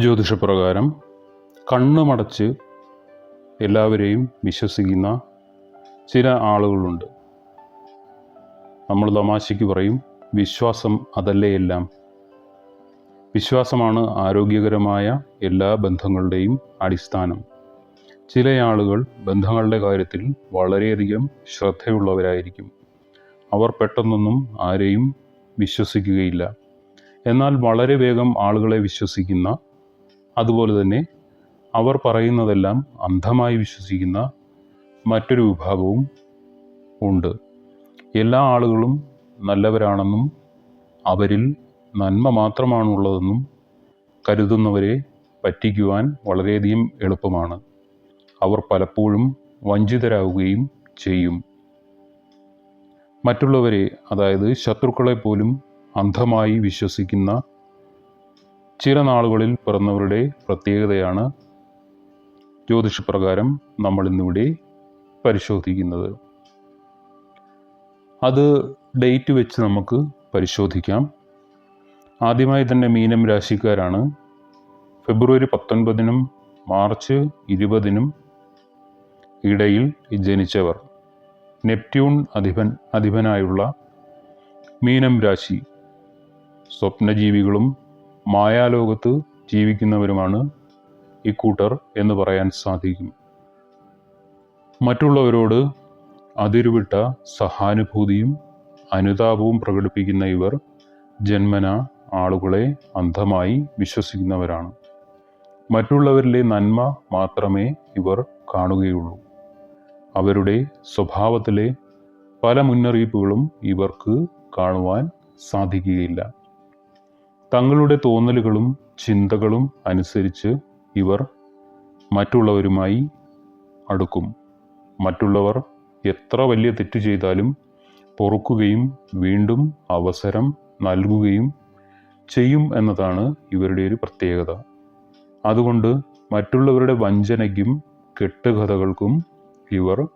ജ്യോതിഷപ്രകാരം കണ്ണുമടച്ച് എല്ലാവരെയും വിശ്വസിക്കുന്ന ചില ആളുകളുണ്ട്. നമ്മൾ തമാശയ്ക്ക് പറയും വിശ്വാസം അതല്ലേ എല്ലാം? വിശ്വാസമാണ് ആരോഗ്യകരമായ എല്ലാ ബന്ധങ്ങളുടെയും അടിസ്ഥാനം. ചില ആളുകൾ ബന്ധങ്ങളുടെ കാര്യത്തിൽ വളരെയധികം ശ്രദ്ധയുള്ളവരായിരിക്കും. അവർ പെട്ടെന്നൊന്നും ആരെയും വിശ്വസിക്കുകയില്ല. എന്നാൽ വളരെ വേഗം ആളുകളെ വിശ്വസിക്കുന്ന അതുപോലെ തന്നെ അവർ പറയുന്നതെല്ലാം അന്ധമായി വിശ്വസിക്കുന്ന മറ്റൊരു വിഭാഗവും ഉണ്ട്. എല്ലാ ആളുകളും നല്ലവരാണെന്നും അവരിൽ നന്മ മാത്രമാണുള്ളതെന്നും കരുതുന്നവരെ പറ്റിക്കുവാൻ വളരെയധികം എളുപ്പമാണ്. അവർ പലപ്പോഴും വഞ്ചിതരാകുകയും ചെയ്യും. മറ്റുള്ളവരെ അതായത് ശത്രുക്കളെ പോലും അന്ധമായി വിശ്വസിക്കുന്ന ചില നാളുകളിൽ പിറന്നവരുടെ പ്രത്യേകതയാണ് ജ്യോതിഷപ്രകാരം നമ്മൾ ഇന്നിവിടെ പരിശോധിക്കുന്നത്. അത് ഡേറ്റ് വെച്ച് നമുക്ക് പരിശോധിക്കാം. ആദ്യമായി തന്നെ മീനം രാശിക്കാരാണ്. ഫെബ്രുവരി പത്തൊൻപതിനും മാർച്ച് ഇരുപതിനും ഇടയിൽ ജനിച്ചവർ. നെപ്റ്റ്യൂൺ അധിപൻ അധിപനായുള്ള മീനം രാശി സ്വപ്നജീവികളും മായാലോകത്ത് ജീവിക്കുന്നവരുമാണ് ഇക്കൂട്ടർ എന്ന് പറയാൻ സാധിക്കും. മറ്റുള്ളവരോട് അതിരുവിട്ട സഹാനുഭൂതിയും അനുതാപവും പ്രകടിപ്പിക്കുന്ന ഇവർ ജന്മന ആളുകളെ അന്ധമായി വിശ്വസിക്കുന്നവരാണ്. മറ്റുള്ളവരിലെ നന്മ മാത്രമേ ഇവർ കാണുകയുള്ളൂ. അവരുടെ സ്വഭാവത്തിലെ പല മുന്നറിയിപ്പുകളും ഇവർക്ക് കാണുവാൻ സാധിക്കുകയില്ല. തങ്ങളുടെ തോന്നലുകളും ചിന്തകളും അനുസരിച്ച് ഇവർ മറ്റുള്ളവരുമായി അടുക്കും. മറ്റുള്ളവർ എത്ര വലിയ തെറ്റ് ചെയ്താലും പൊറുക്കുകയും വീണ്ടും അവസരം നൽകുകയും ചെയ്യും എന്നതാണ് ഇവരുടെ ഒരു പ്രത്യേകത. അതുകൊണ്ട് മറ്റുള്ളവരുടെ വഞ്ചനയ്ക്കും കെട്ടുകഥകൾക്കും ഇവർ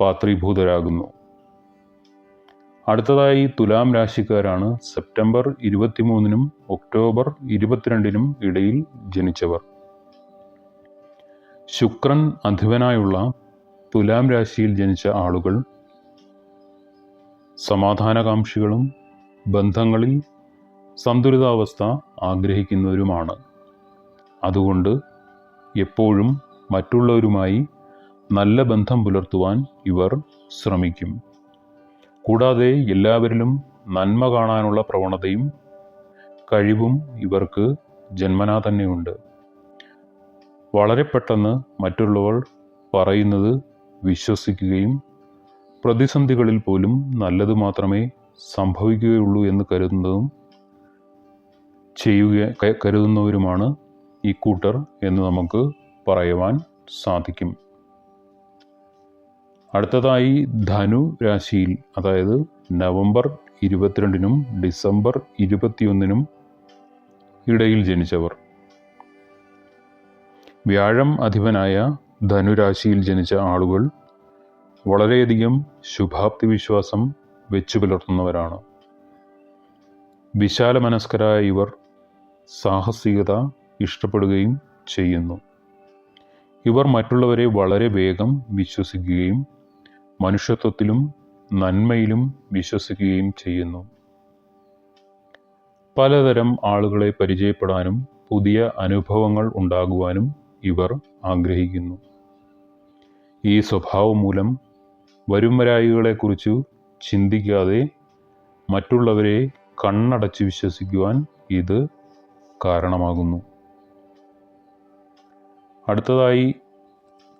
പാത്രീഭൂതരാകുന്നു. അടുത്തതായി തുലാം രാശിക്കാരാണ് സെപ്റ്റംബർ ഇരുപത്തിമൂന്നിനും ഒക്ടോബർ ഇരുപത്തിരണ്ടിനും ഇടയിൽ ജനിച്ചവർ. ശുക്രൻ അധിപനായുള്ള തുലാം രാശിയിൽ ജനിച്ച ആളുകൾ സമാധാനകാംക്ഷികളും ബന്ധങ്ങളിൽ സന്തുലിതാവസ്ഥ ആഗ്രഹിക്കുന്നവരുമാണ്. അതുകൊണ്ട് എപ്പോഴും മറ്റുള്ളവരുമായി നല്ല ബന്ധം പുലർത്തുവാൻ ഇവർ ശ്രമിക്കും. കൂടാതെ എല്ലാവരിലും നന്മ കാണാനുള്ള പ്രവണതയും കഴിവും ഇവർക്ക് ജന്മനാ തന്നെയുണ്ട്. വളരെ പെട്ടെന്ന് മറ്റുള്ളവർ പറയുന്നത് വിശ്വസിക്കുകയും പ്രതിസന്ധികളിൽ പോലും നല്ലത് മാത്രമേ സംഭവിക്കുകയുള്ളൂ എന്ന് കരുതുന്നതും ചെയ്യുക കരുതുന്നവരുമാണ് ഈ കൂട്ടർ എന്ന് നമുക്ക് പറയുവാൻ സാധിക്കും. അടുത്തതായി ധനു രാശിയിൽ അതായത് നവംബർ ഇരുപത്തിരണ്ടിനും ഡിസംബർ ഇരുപത്തിയൊന്നിനും ഇടയിൽ ജനിച്ചവർ. വ്യാഴം അധിപനായ ധനുരാശിയിൽ ജനിച്ച ആളുകൾ വളരെയധികം ശുഭാപ്തി വിശ്വാസം വെച്ചു പുലർത്തുന്നവരാണ്. വിശാല മനസ്കരായ ഇവർ സാഹസികത ഇഷ്ടപ്പെടുകയും ചെയ്യുന്നു. ഇവർ മറ്റുള്ളവരെ വളരെ വേഗം വിശ്വസിക്കുകയും മനുഷ്യത്വത്തിലും നന്മയിലും വിശ്വസിക്കുകയും ചെയ്യുന്നു. പലതരം ആളുകളെ പരിചയപ്പെടാനും പുതിയ അനുഭവങ്ങൾ ഉണ്ടാകുവാനും ഇവർ ആഗ്രഹിക്കുന്നു. ഈ സ്വഭാവം മൂലം വരുംവരായികളെക്കുറിച്ച് ചിന്തിക്കാതെ മറ്റുള്ളവരെ കണ്ണടച്ച് വിശ്വസിക്കുവാൻ ഇത് കാരണമാകുന്നു. അടുത്തതായി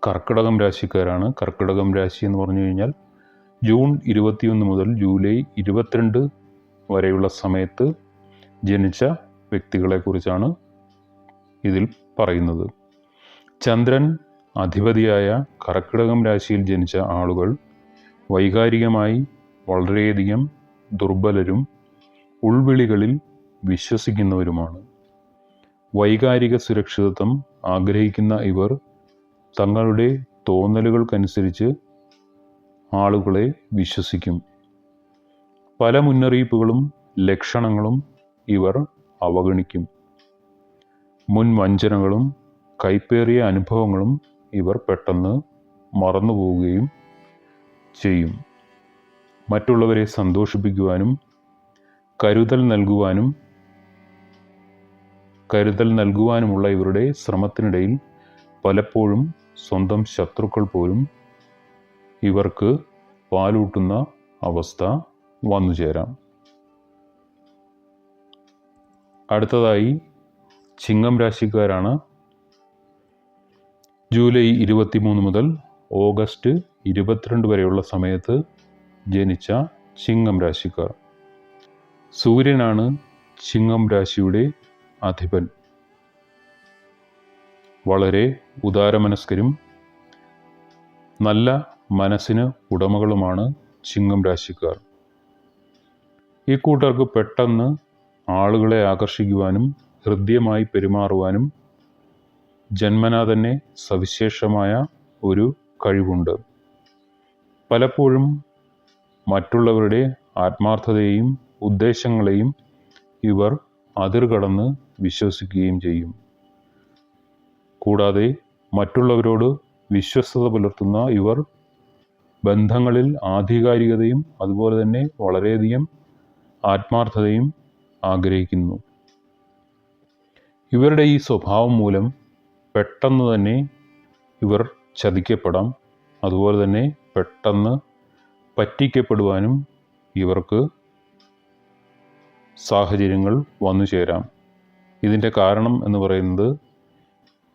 കർക്കിടകം രാശിക്കാരാണ്. കർക്കിടകം രാശി എന്ന് പറഞ്ഞു കഴിഞ്ഞാൽ ജൂൺ ഇരുപത്തിയൊന്ന് മുതൽ ജൂലൈ ഇരുപത്തിരണ്ട് വരെയുള്ള സമയത്ത് ജനിച്ച വ്യക്തികളെക്കുറിച്ചാണ് ഇതിൽ പറയുന്നത്. ചന്ദ്രൻ അധിപതിയായ കർക്കിടകം രാശിയിൽ ജനിച്ച ആളുകൾ വൈകാരികമായി വളരെയധികം ദുർബലരും ഉൾവിളികളിൽ വിശ്വസിക്കുന്നവരുമാണ്. വൈകാരിക സുരക്ഷിതത്വം ആഗ്രഹിക്കുന്ന ഇവർ തങ്ങളുടെ തോന്നലുകൾക്കനുസരിച്ച് ആളുകളെ വിശ്വസിക്കും. പല മുന്നറിയിപ്പുകളും ലക്ഷണങ്ങളും ഇവർ അവഗണിക്കും. മുൻ വഞ്ചനകളും കൈപ്പേറിയ അനുഭവങ്ങളും ഇവർ പെട്ടെന്ന് മറന്നുപോവുകയും ചെയ്യും. മറ്റുള്ളവരെ സന്തോഷിപ്പിക്കുവാനും കരുതൽ നൽകുവാനും കരുതൽ നൽകുവാനുമുള്ള ഇവരുടെ ശ്രമത്തിനിടയിൽ പലപ്പോഴും സ്വന്തം ശത്രുക്കൾ പോലും ഇവർക്ക് പാലൂട്ടുന്ന അവസ്ഥ വന്നു ചേരാം. അടുത്തതായി ചിങ്ങം രാശിക്കാരാണ്. ജൂലൈ ഇരുപത്തിമൂന്ന് മുതൽ ഓഗസ്റ്റ് ഇരുപത്തിരണ്ട് വരെയുള്ള സമയത്ത് ജനിച്ച ചിങ്ങം രാശിക്കാർ. സൂര്യനാണ് ചിങ്ങം രാശിയുടെ അധിപൻ. വളരെ ഉദാരമനസ്കരും നല്ല മനസ്സിന് ഉടമകളുമാണ് ചിങ്ങം രാശിക്കാർ. ഈ കൂട്ടർക്ക് പെട്ടെന്ന് ആളുകളെ ആകർഷിക്കുവാനും ഹൃദ്യമായി പെരുമാറുവാനും ജന്മനാ തന്നെ സവിശേഷമായ ഒരു കഴിവുണ്ട്. പലപ്പോഴും മറ്റുള്ളവരുടെ ആത്മാർത്ഥതയെയും ഉദ്ദേശങ്ങളെയും ഇവർ അതിർ കടന്ന് വിശ്വസിക്കുകയും ചെയ്യും. കൂടാതെ മറ്റുള്ളവരോട് വിശ്വസ്തത പുലർത്തുന്ന ഇവർ ബന്ധങ്ങളിൽ ആധികാരികതയും അതുപോലെ തന്നെ വളരെയധികം ആത്മാർത്ഥതയും ആഗ്രഹിക്കുന്നു. ഇവരുടെ ഈ സ്വഭാവം മൂലം പെട്ടെന്ന് തന്നെ ഇവർ ചതിക്കപ്പെടാം. അതുപോലെ തന്നെ പെട്ടെന്ന് പറ്റിക്കപ്പെടുവാനും ഇവർക്ക് സാഹചര്യങ്ങൾ വന്നു ചേരാം ഇതിന്റെ കാരണം എന്ന് പറയുന്നത്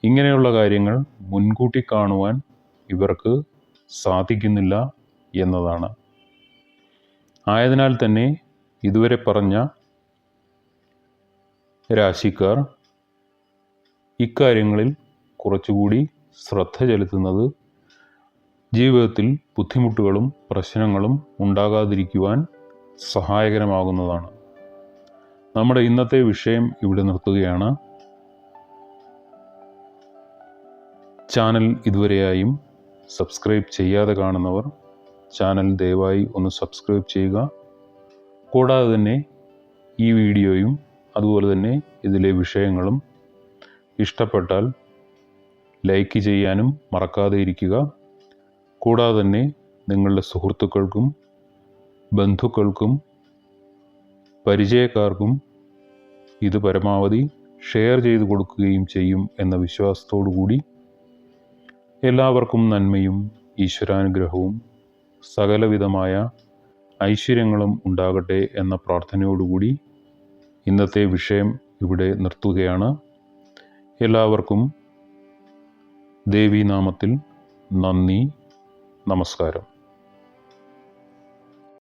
ഇങ്ങനെയുള്ള കാര്യങ്ങൾ മുൻകൂട്ടി കാണുവാൻ ഇവർക്ക് സാധിക്കുന്നില്ല എന്നതാണ്. ആയതിനാൽ തന്നെ ഇതുവരെ പറഞ്ഞ രാശിക്കാർ ഇക്കാര്യങ്ങളിൽ കുറച്ചുകൂടി ശ്രദ്ധ ചെലുത്തുന്നത് ജീവിതത്തിൽ ബുദ്ധിമുട്ടുകളും പ്രശ്നങ്ങളും ഉണ്ടാകാതിരിക്കുവാൻ സഹായകരമാകുന്നതാണ്. നമ്മുടെ ഇന്നത്തെ വിഷയം ഇവിടെ നിർത്തുകയാണ്. ചാനൽ ഇതുവരെയായും സബ്സ്ക്രൈബ് ചെയ്യാതെ കാണുന്നവർ ചാനൽ ദയവായി ഒന്ന് സബ്സ്ക്രൈബ് ചെയ്യുക. കൂടാതെ തന്നെ ഈ വീഡിയോയും അതുപോലെ തന്നെ ഇതിലെ വിഷയങ്ങളും ഇഷ്ടപ്പെട്ടാൽ ലൈക്ക് ചെയ്യാനും മറക്കാതെ ഇരിക്കുക. കൂടാതെ തന്നെ നിങ്ങളുടെ സുഹൃത്തുക്കൾക്കും ബന്ധുക്കൾക്കും പരിചയക്കാർക്കും ഇത് പരമാവധി ഷെയർ ചെയ്ത് കൊടുക്കുകയും ചെയ്യും എന്ന വിശ്വാസത്തോടു കൂടി എല്ലാവർക്കും നന്മയും ഈശ്വരാനുഗ്രഹവും സകലവിധമായ ഐശ്വര്യങ്ങളും ഉണ്ടാകട്ടെ എന്ന പ്രാർത്ഥനയോടുകൂടി ഇന്നത്തെ വിഷയം ഇവിടെ നിർത്തുകയാണ്. എല്ലാവർക്കും ദേവീനാമത്തിൽ നന്ദി നമസ്കാരം.